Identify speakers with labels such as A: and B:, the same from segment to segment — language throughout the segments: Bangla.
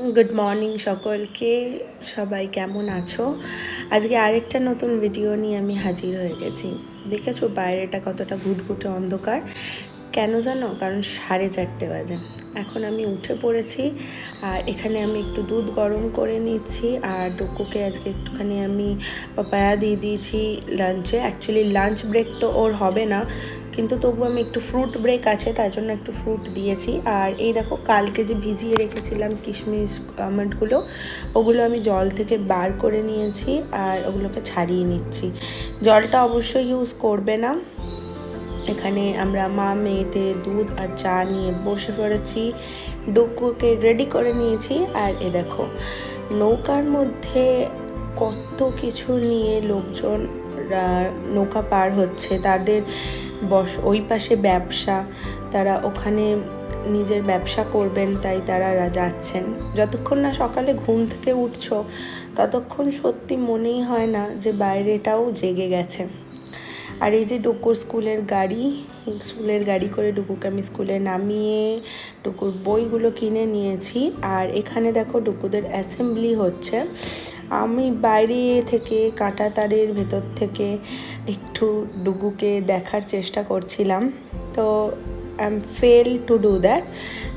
A: গুড মর্নিং সকলকে। সবাই কেমন আছো? আজকে আরেকটা নতুন ভিডিও নিয়ে আমি হাজির হয়ে গেছি। দেখেছ বাইরেটা কতটা ঘুটঘুটে অন্ধকার? কেন জানো? কারণ সাড়ে চারটে বাজে। এখন আমি উঠে পড়েছি আর এখানে আমি একটু দুধ গরম করে নিচ্ছি আর ডুকুকে আজকে একটুখানি আমি পাপায়া দিয়ে দিয়েছি লাঞ্চে অ্যাকচুয়ালি লাঞ্চ ব্রেক তো ওর হবে না, কিন্তু তবু আমি একটু ফ্রুট ব্রেক আছে, তার জন্য একটু ফ্রুট দিয়েছি। আর এই দেখো, কালকে যে ভিজিয়ে রেখেছিলাম কিশমিশ আমন্ডগুলো ওগুলো আমি জল থেকে বার করে নিয়েছি আর ওগুলোকে ছাড়িয়ে নিচ্ছি। জলটা অবশ্যই ইউজ করবে না। এখানে আমরা মা মেয়েতে দুধ আর চা নিয়ে বসে পড়েছি। ডুকুকে রেডি করে নিয়েছি। আর এ দেখো, নৌকার মধ্যে কত কিছু নিয়ে লোকজন নৌকা পার হচ্ছে। তাদের বস, ওই পাশে ব্যবসা। তারা ওখানে নিজের ব্যবসা করবেন, তাই তারা যাচ্ছেন। যতক্ষণ না সকালে ঘুম থেকে উঠছো, ততক্ষণ সত্যি মনেই হয় না যে বাইরেটাও জেগে গেছে। আর এই যে ডুকুর স্কুলের গাড়ি স্কুলের গাড়ি করে ডুকুকে আমি স্কুলে নামিয়ে ডুকুর বইগুলো কিনে নিয়েছি। আর এখানে দেখো ডুকুদের অ্যাসেম্বলি হচ্ছে। আমি বাইরে থেকে কাঁটা তারের ভেতর থেকে একটু ডুগুকে দেখার চেষ্টা করছিলাম। তো I am fail to do that.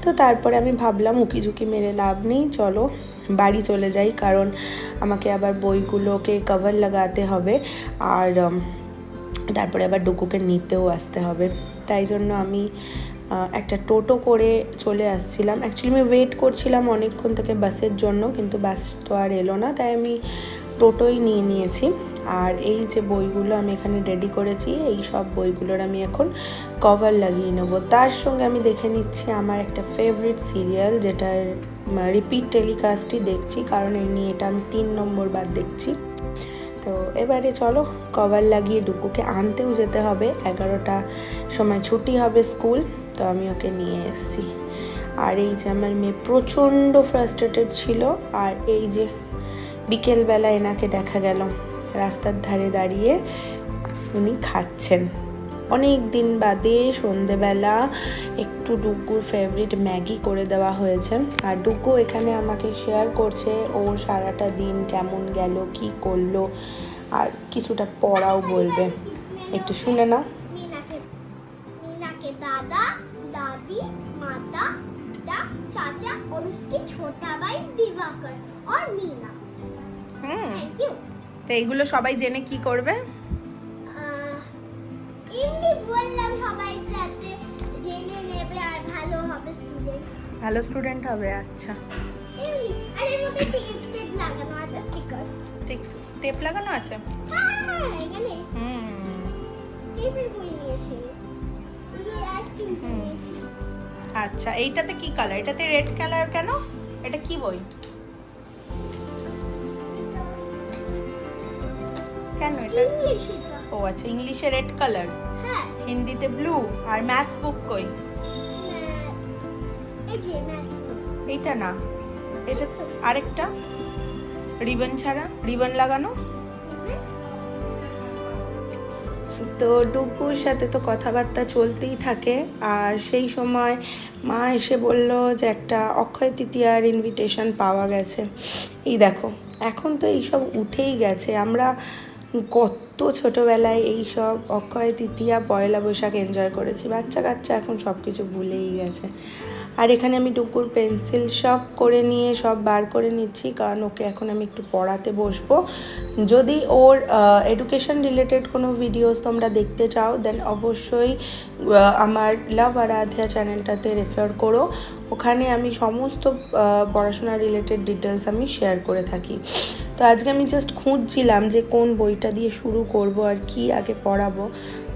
A: তো তারপরে আমি ভাবলাম উকি ঝুঁকি মেরে লাভ নেই, চলো বাড়ি চলে যাই। কারণ আমাকে আবার বইগুলোকে কভার লাগাতে হবে। আর তারপরে আবার ডুকুকে নিতেও আসতে হবে। তাই জন্য আমি একটা টোটো করে চলে আসছিলাম। অ্যাকচুয়ালি আমি ওয়েট করছিলাম অনেকক্ষণ থেকে বাসের জন্য, কিন্তু বাস তো আর এলো না, তাই আমি টোটোই নিয়ে নিয়েছি। আর এই যে বইগুলো আমি এখানে রেডি করেছি, এই সব বইগুলোর আমি এখন কভার লাগিয়ে নেব। তার সঙ্গে আমি দেখে নিচ্ছি আমার একটা ফেভারিট সিরিয়াল যেটার রিপিট টেলিকাস্টই দেখছি, কারণ এমনি এটা আমি তিন নম্বর বার দেখছি। তো এবারে চলো কভার লাগিয়ে ডুকুকে আনতেও যেতে হবে। এগারোটা সময় ছুটি হবে স্কুল, তো আমি ওকে নিয়ে এসেছি। আর এই যে আমার মেয়ে প্রচণ্ড ফ্রাস্ট্রেটেড ছিল, আর এই যে বিকেলবেলা এনাকে দেখা গেল রাস্তার ধারে দাঁড়িয়ে উনি খাচ্ছেন। অনেক দিন বাদে সন্ধেবেলা একটু ডুকুর ফেভারিট ম্যাগি করে দেওয়া হয়েছে আর ডুকু এখানে আমাকে শেয়ার করছে ও সারাটা দিন কেমন গেল কি করলো আর কিছুটা পড়াও বলবে একটু শুনে নাও
B: मीना के मीना के दादा दादी माता पिता चाचा और उसके छोटा भाई दिवाकर और मीना
A: হুম
B: थैंक यू
A: তো এইগুলো সবাই জেনে কি করবে
B: এমনি বললাম সবাই যাতে জেনে নেবে আর ভালো হবে স্টুডেন্ট
A: ভালো স্টুডেন্ট হবে আচ্ছা।
B: আর এর মধ্যে টেপ টেপ লাগানো আছে স্টিকার্স
A: ঠিক টেপ লাগানো আছে?
B: হ্যাঁ এখানে।
A: হুম।
B: টেপের বই নিয়েছি।
A: আচ্ছা এইটাতে কি কালার এটাতে রেড কালার কেন? এটা কি বই? কেন এটা?
B: ইংলিশ এটা।
A: ও আচ্ছা ইংলিশে রেড কালার
B: হ্যাঁ।
A: হিন্দিতে ব্লু আর ম্যাথস বুক কই।
B: এই যে ম্যাথস
A: এইটা না এটা তো আরেকটা। রিবন ছাড়া রিবন লাগানো। তো ডুগুর সাথে তো কথাবার্তা চলতেই থাকে আর সেই সময় মা এসে বলল যে একটা অক্ষয় তৃতীয়ার ইনভিটেশন পাওয়া গেছে। এই দেখো এখন তো এইসব উঠেই গেছে। আমরা কত ছোটোবেলায় এইসব অক্ষয় তৃতীয়া, পয়লা বৈশাখ এনজয় করেছি। বাচ্চা কাচ্চা এখন সব কিছু ভুলেই গেছে। আর এখানে আমি ডুকুর পেন্সিল সব করে নিয়ে সব বার করে নিচ্ছি, কারণ ওকে এখন আমি একটু পড়াতে বসবো। যদি ওর এডুকেশন রিলেটেড কোনো ভিডিওস তোমরা দেখতে চাও দেন অবশ্যই আমার লাভ আরাধ্যা চ্যানেলটাতে রেফার করো। ওখানে আমি সমস্ত পড়াশোনা রিলেটেড ডিটেলস আমি শেয়ার করে থাকি। তো আজকে আমি জাস্ট খুঁজছিলাম যে কোন বইটা দিয়ে শুরু করব আর কি আগে পড়াবো।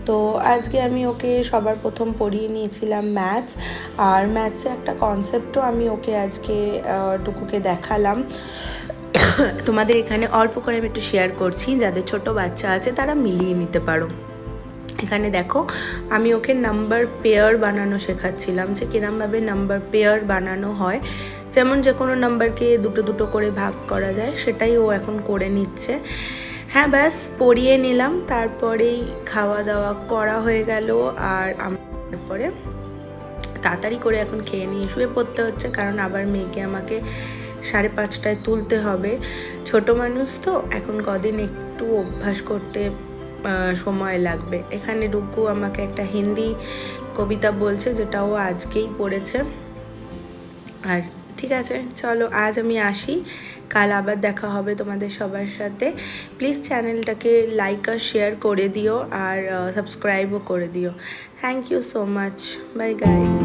A: তো আজকে আমি ওকে সবার প্রথম পড়িয়ে নিয়েছিলাম ম্যাথস আর ম্যাথসে একটা কনসেপ্টও আমি ওকে আজকে টুকুকে দেখালাম। তোমাদের এখানে অল্প করে আমি একটু শেয়ার করছি, যাদের ছোট বাচ্চা আছে তারা মিলিয়ে নিতে পারো। এখানে দেখো, আমি ওকে নাম্বার পেয়ার বানানো শেখাচ্ছিলাম যে কিরমভাবে নাম্বার পেয়ার বানানো হয়। যেমন যে কোনো নাম্বারকে দুটো দুটো করে ভাগ করা যায়, সেটাই ও এখন করে নিচ্ছে। হ্যাঁ ব্যাস, পড়িয়ে নিলাম। তারপরেই খাওয়া দাওয়া করা হয়ে গেল আর তারপরে তাড়াতাড়ি করে এখন খেয়ে নিয়ে শুয়ে পড়তে হচ্ছে, কারণ আবার মেয়েকে আমাকে সাড়ে পাঁচটায় তুলতে হবে। ছোট মানুষ তো, এখন কদিন একটু অভ্যাস করতে সময় লাগবে। এখানে রুকু আমাকে একটা হিন্দি কবিতা বলছে, যেটা ও আজকেই পড়েছে। আর ঠিক আছে? চলো, আজ আমি আসি। কাল আবার দেখা হবে তোমাদের সবার সাথে। প্লিজ চ্যানেলটাকে লাইক আর শেয়ার করে দিও আর সাবস্ক্রাইবও করে দিও। Thank you so much bye guys